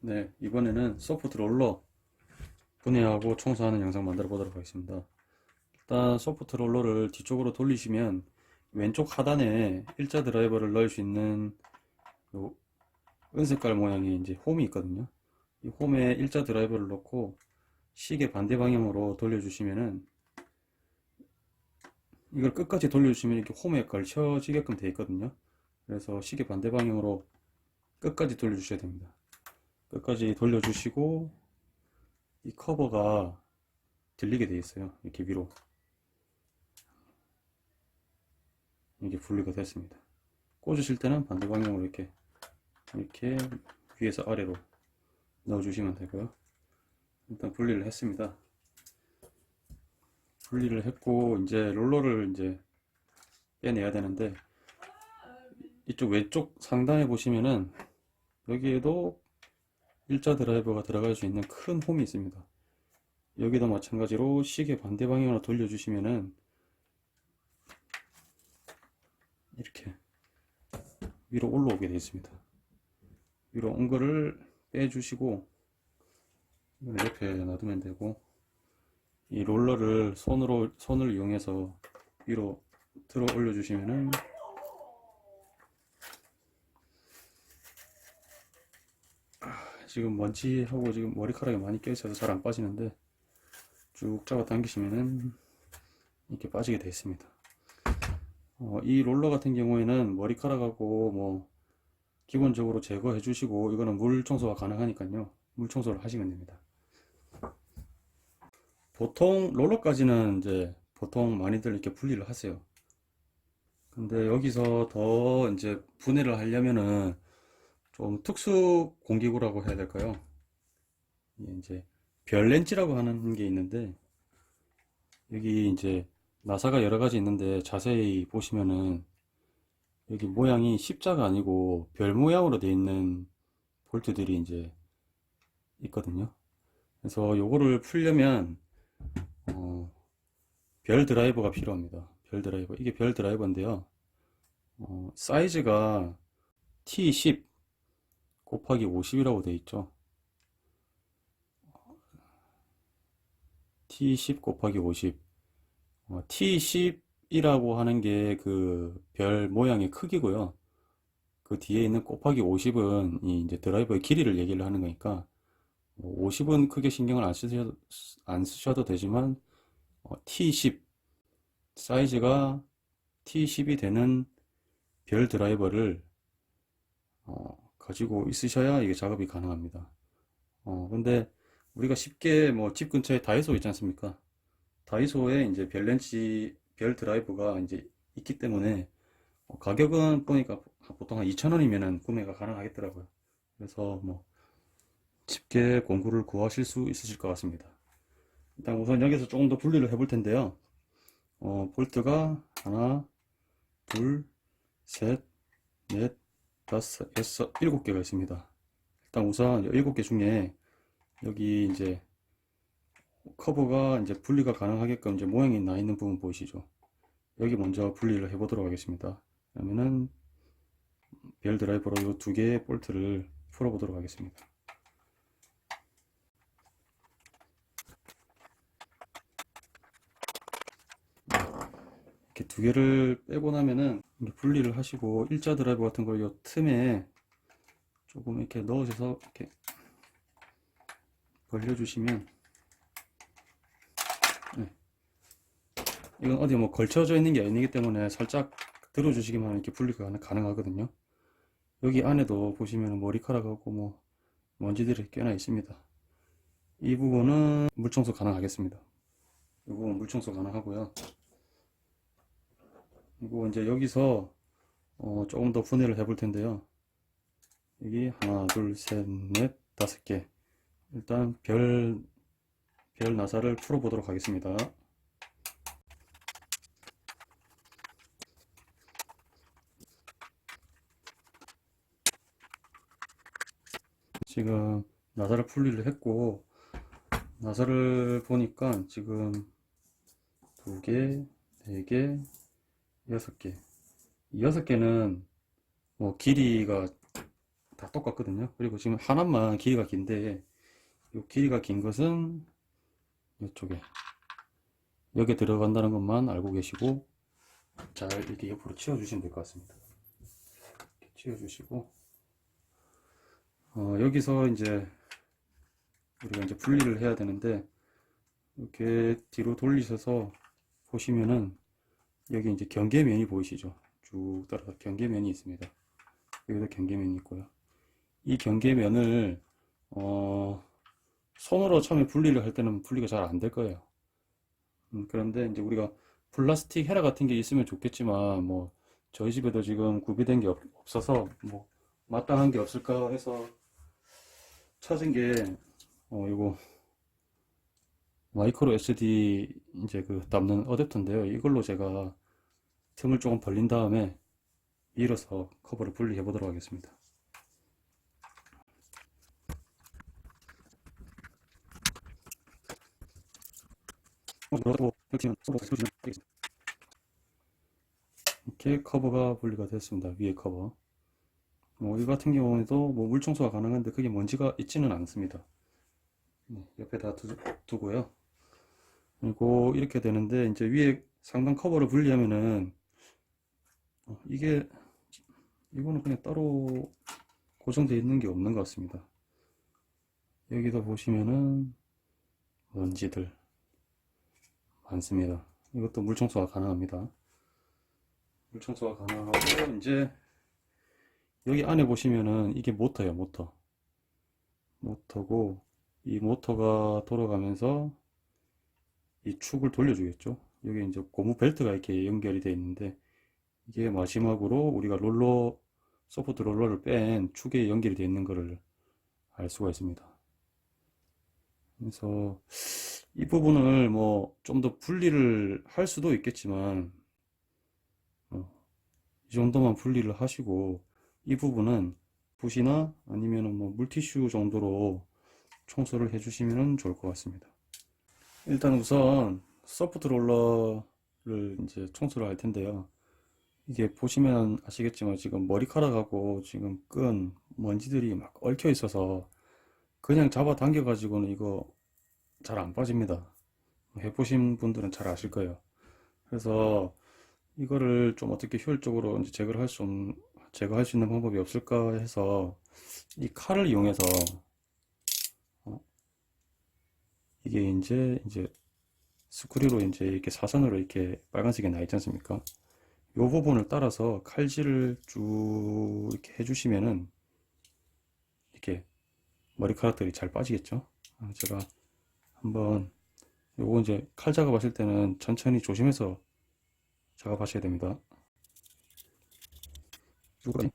네, 이번에는 소프트 롤러 분해하고 청소하는 영상 만들어 보도록 하겠습니다. 일단 소프트 롤러를 뒤쪽으로 돌리시면 왼쪽 하단에 일자 드라이버를 넣을 수 있는 요 은색깔 모양의 이제 홈이 있거든요. 이 홈에 일자 드라이버를 넣고 시계 반대 방향으로 돌려주시면은 이걸 끝까지 돌려주시면 이렇게 홈에 걸쳐지게끔 되어 있거든요. 그래서 시계 반대 방향으로 끝까지 돌려주셔야 됩니다. 끝까지 돌려주시고 이 커버가 들리게 되어 있어요. 이렇게 위로 이게 분리가 됐습니다. 꽂으실 때는 반대 방향으로 이렇게 이렇게 위에서 아래로 넣어 주시면 되고요. 일단 분리를 했습니다. 분리를 했고 이제 롤러를 이제 빼내야 되는데 이쪽 왼쪽 상단에 보시면은 여기에도 일자 드라이버가 들어갈 수 있는 큰 홈이 있습니다. 여기도 마찬가지로 시계 반대 방향으로 돌려주시면은 이렇게 위로 올라오게 되어 있습니다. 위로 온 거를 빼주시고 옆에 놔두면 되고 이 롤러를 손으로 손을 이용해서 위로 들어 올려 주시면은 지금 먼지하고 지금 머리카락이 많이 껴있어서 잘 안 빠지는데 쭉 잡아 당기시면은 이렇게 빠지게 되어 있습니다. 어, 이 롤러 같은 경우에는 머리카락하고 뭐 기본적으로 제거해 주시고 이거는 물 청소가 가능하니까요. 물 청소를 하시면 됩니다. 보통 롤러까지는 이제 보통 많이들 이렇게 분리를 하세요. 근데 여기서 더 이제 분해를 하려면은 좀 특수 공기구라고 해야 될까요? 이제 별렌치라고 하는 게 있는데 여기 이제 나사가 여러 가지 있는데 자세히 보시면은 여기 모양이 십자가 아니고 별 모양으로 되어 있는 볼트들이 이제 있거든요. 그래서 요거를 풀려면 어, 별 드라이버가 필요합니다. 별 드라이버. 이게 별 드라이버인데요. 어, 사이즈가 T10 곱하기 50이라고 되어 있죠. T10 곱하기 50. 어, T10이라고 하는 게 그 별 모양의 크기고요. 그 뒤에 있는 곱하기 50은 이 이제 드라이버의 길이를 얘기를 하는 거니까 50은 크게 신경을 안 쓰셔도, 안 쓰셔도 되지만 어, T10 사이즈가 T10이 되는 별 드라이버를 어, 가지고 있으셔야 이게 작업이 가능합니다. 어, 근데 우리가 쉽게 뭐 집 근처에 다이소 있지 않습니까? 다이소에 이제 별 렌치 별 드라이버가 이제 있기 때문에 어, 가격은 보니까 보통 한 2,000원이면은 구매가 가능하겠더라고요. 그래서 뭐 쉽게 공구를 구하실 수 있으실 것 같습니다. 일단 우선 여기서 조금 더 분리를 해 볼 텐데요. 어, 볼트가 하나, 둘, 셋, 넷, 다섯, 여섯, 일곱 개가 있습니다. 일단 우선 일곱 개 중에 여기 이제 커버가 이제 분리가 가능하게끔 이제 모양이 나 있는 부분 보이시죠? 여기 먼저 분리를 해보도록 하겠습니다. 그러면은 별 드라이버로 이 두 개의 볼트를 풀어보도록 하겠습니다. 이렇게 두 개를 빼고 나면은 분리를 하시고 일자 드라이버 같은 걸 이 틈에 조금 이렇게 넣으셔서 이렇게 벌려주시면 네. 이건 어디 뭐 걸쳐져 있는 게 아니기 때문에 살짝 들어주시기만 하면 이렇게 분리가 가능- 가능하거든요. 여기 안에도 보시면 머리카락하고 뭐 먼지들이 꽤나 있습니다. 이 부분은 물청소 가능하겠습니다. 이 부분 물청소 가능하고요. 그리고 이제 여기서 어, 조금 더 분해를 해 볼 텐데요. 여기 하나, 둘, 셋, 넷, 다섯 개. 일단 별, 별 나사를 풀어보도록 하겠습니다. 지금 나사를 분리를 했고, 나사를 보니까 지금 두 개, 4개, 6개. 이 6개는 뭐 길이가 다 똑같거든요. 그리고 지금 하나만 길이가 긴데 이 길이가 긴 것은 이쪽에 여기 들어간다는 것만 알고 계시고 잘 이렇게 옆으로 치워주시면 될 것 같습니다. 치워주시고 어, 여기서 이제 우리가 이제 분리를 해야 되는데 이렇게 뒤로 돌리셔서 보시면은 여기 이제 경계면이 보이시죠? 쭉 따라서 경계면이 있습니다. 여기도 경계면이 있고요. 이 경계면을 어, 손으로 처음에 분리를 할 때는 분리가 잘 안 될 거예요. 음, 그런데 이제 우리가 플라스틱 헤라 같은 게 있으면 좋겠지만 뭐 저희 집에도 지금 구비된 게 없, 없어서 뭐 마땅한 게 없을까 해서 찾은 게 어, 이거 마이크로 SD 이제 그 담는 어댑터인데요. 이걸로 제가 틈을 조금 벌린 다음에 밀어서 커버를 분리해 보도록 하겠습니다. 이렇게 커버가 분리가 됐습니다. 위에 커버. 뭐, 이 같은 경우에도 뭐 물 청소가 가능한데 그게 먼지가 있지는 않습니다. 네, 옆에다 두, 두고요. 그리고 이렇게 되는데 이제 위에 상단 커버를 분리하면은 어, 이게 이거는 그냥 따로 고정되어 있는 게 없는 것 같습니다. 여기도 보시면은 먼지들 많습니다. 이것도 물 청소가 가능합니다. 물 청소가 가능하고 이제 여기 안에 보시면은 이게 모터예요, 모터. 모터고 이 모터가 돌아가면서 이 축을 돌려주겠죠. 여기 이제 고무 벨트가 이렇게 연결이 되어 있는데 이게 마지막으로 우리가 롤러 소프트 롤러를 뺀 축에 연결이 되어 있는 것을 알 수가 있습니다. 그래서 이 부분을 뭐 좀 더 분리를 할 수도 있겠지만 어, 이 정도만 분리를 하시고 이 부분은 붓이나 아니면은 뭐 물티슈 정도로 청소를 해주시면 좋을 것 같습니다. 일단 우선 소프트 롤러를 이제 청소를 할 텐데요. 이게 보시면 아시겠지만 지금 머리카락하고 지금 끈 먼지들이 막 얽혀 있어서 그냥 잡아 당겨 가지고는 이거 잘 안 빠집니다. 해보신 분들은 잘 아실 거예요. 그래서 이거를 좀 어떻게 효율적으로 이제 제거를 할 수, 없- 제거할 수 있는 방법이 없을까 해서 이 칼을 이용해서 어, 이게 이제 이제 스크류로 이제 이렇게 사선으로 이렇게 빨간색이 나 있지 않습니까? 이 부분을 따라서 칼질을 쭉 이렇게 해주시면은 이렇게 머리카락들이 잘 빠지겠죠? 아, 제가 한번 요거 이제 칼 작업하실 때는 천천히 조심해서 작업하셔야 됩니다. 한번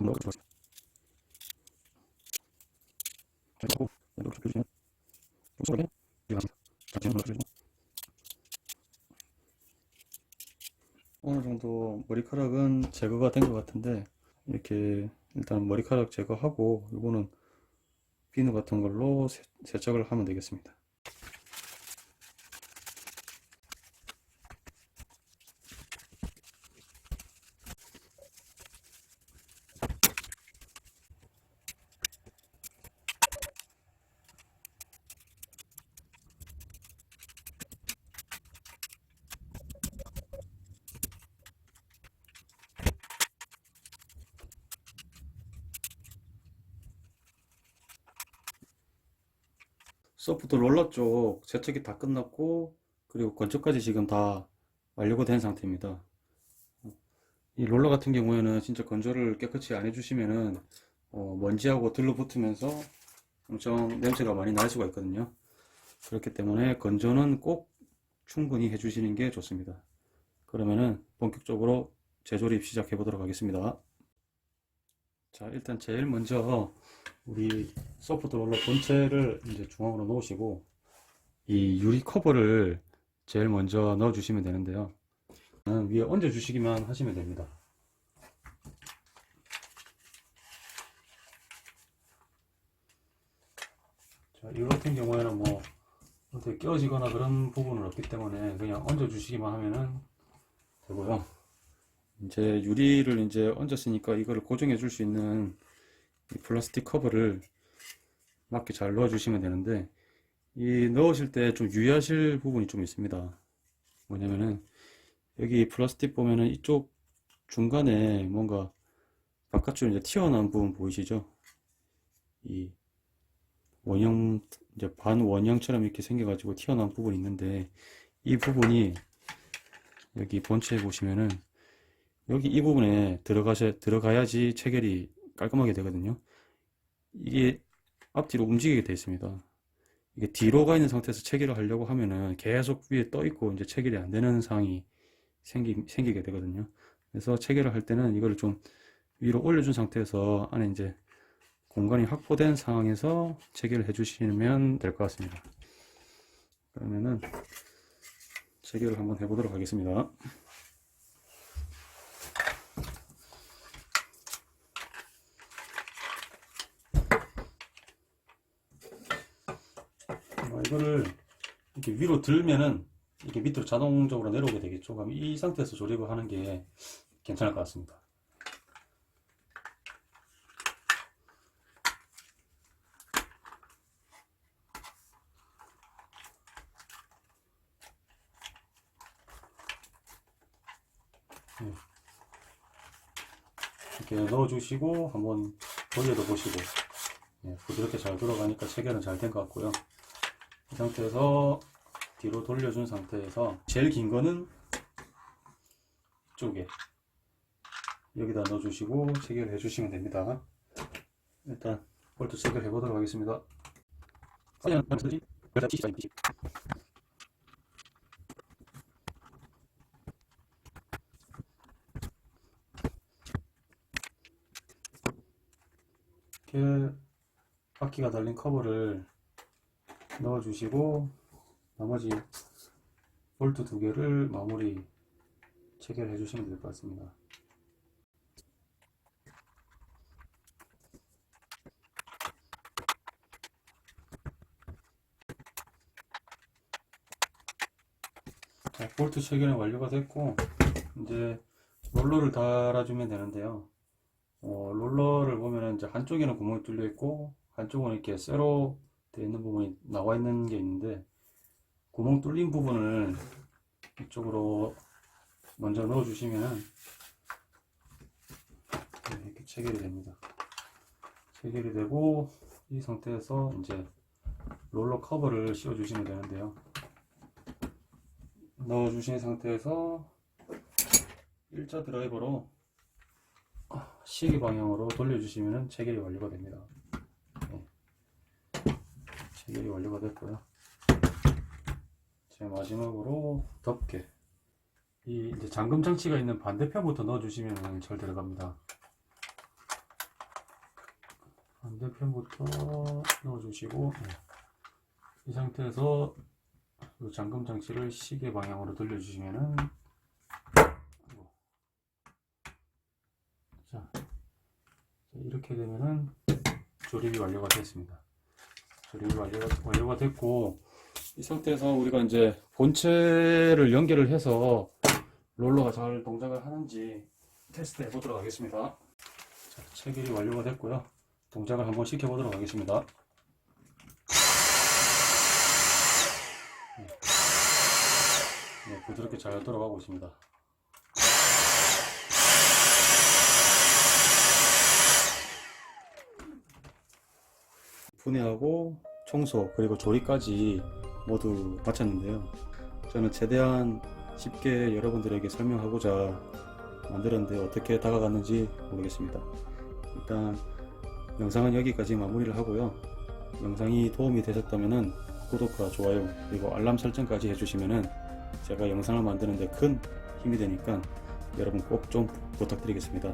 넣어보세요. 자, 이거 이렇게 해주시면 자, 넣어주시고. 어느 정도 머리카락은 제거가 된 것 같은데 이렇게 일단 머리카락 제거하고 요거는 비누 같은 걸로 세- 세척을 하면 되겠습니다. 소프트 롤러 쪽 세척이 다 끝났고 그리고 건조까지 지금 다 완료가 된 상태입니다. 이 롤러 같은 경우에는 진짜 건조를 깨끗이 안 해주시면은 어, 먼지하고 들러붙으면서 엄청 냄새가 많이 날 수가 있거든요. 그렇기 때문에 건조는 꼭 충분히 해주시는 게 좋습니다. 그러면은 본격적으로 재조립 시작해 보도록 하겠습니다. 자, 일단 제일 먼저 우리 소프트 롤러 본체를 이제 중앙으로 놓으시고 이 유리 커버를 제일 먼저 넣어 주시면 되는데요. 음, 위에 얹어 주시기만 하시면 됩니다. 자, 이거 같은 경우에는 뭐 어떻게 끼어지거나 그런 부분은 없기 때문에 그냥 얹어 주시기만 하면은 되고요. 이제 유리를 이제 얹었으니까 이거를 고정해 줄 수 있는 이 플라스틱 커버를 맞게 잘 넣어 주시면 되는데 이 넣으실 때 좀 유의하실 부분이 좀 있습니다. 뭐냐면은 여기 플라스틱 보면은 이쪽 중간에 뭔가 바깥쪽으로 이제 튀어나온 부분 보이시죠? 이 원형 이제 반원형처럼 이렇게 생겨 가지고 튀어나온 부분이 있는데 이 부분이 여기 본체에 보시면은 여기 이 부분에 들어가셔 들어가야지 체결이 깔끔하게 되거든요. 이게 앞뒤로 움직이게 되어 있습니다. 이게 뒤로 가 있는 상태에서 체결을 하려고 하면은 계속 위에 떠 있고 이제 체결이 안 되는 상황이 생기, 생기게 되거든요. 그래서 체결을 할 때는 이거를 좀 위로 올려준 상태에서 안에 이제 공간이 확보된 상황에서 체결을 해주시면 될 것 같습니다. 그러면은 체결을 한번 해보도록 하겠습니다. 어, 이거를 이렇게 위로 들면은 이게 밑으로 자동적으로 내려오게 되겠죠. 그럼 이 상태에서 조립을 하는 게 괜찮을 것 같습니다. 네. 이렇게 넣어주시고 한번 돌려도 보시고 예, 부드럽게 잘 돌아가니까 체결은 잘 된 것 같고요. 이 상태에서 뒤로 돌려준 상태에서 제일 긴 거는 이쪽에 여기다 넣어주시고 체결해 주시면 됩니다. 일단 볼트 체결해 보도록 하겠습니다. 이렇게 바퀴가 달린 커버를 넣어주시고 나머지 볼트 두 개를 마무리 체결해 주시면 될 것 같습니다. 자, 볼트 체결은 완료가 됐고 이제 롤러를 달아주면 되는데요. 어, 롤러를 보면은 이제 한쪽에는 구멍이 뚫려 있고 한쪽은 이렇게 쇠로 되어 있는 부분이 나와 있는 게 있는데 구멍 뚫린 부분을 이쪽으로 먼저 넣어 주시면은 네, 이렇게 체결이 됩니다. 체결이 되고 이 상태에서 이제 롤러 커버를 씌워 주시면 되는데요. 넣어 주신 상태에서 일자 드라이버로 시계 방향으로 돌려주시면 체결이 완료가 됩니다. 네. 체결이 완료가 됐고요. 제 마지막으로 덮개. 이 이제 잠금 장치가 있는 반대편부터 넣어주시면 잘 들어갑니다. 반대편부터 넣어주시고 네. 이 상태에서 이 잠금 장치를 시계 방향으로 돌려주시면은 자, 자, 이렇게 되면은 조립이 완료가 됐습니다. 조립이 완료가, 완료가 됐고, 이 상태에서 우리가 이제 본체를 연결을 해서 롤러가 잘 동작을 하는지 테스트 해 보도록 하겠습니다. 자, 체결이 완료가 됐고요. 동작을 한번 시켜 보도록 하겠습니다. 네. 네, 부드럽게 잘 돌아가고 있습니다. 분해하고 청소 그리고 조립까지 모두 마쳤는데요. 저는 최대한 쉽게 여러분들에게 설명하고자 만들었는데 어떻게 다가갔는지 모르겠습니다. 일단 영상은 여기까지 마무리를 하고요. 영상이 도움이 되셨다면 구독과 좋아요 그리고 알람 설정까지 해주시면 제가 영상을 만드는데 큰 힘이 되니까 여러분 꼭 좀 부탁드리겠습니다.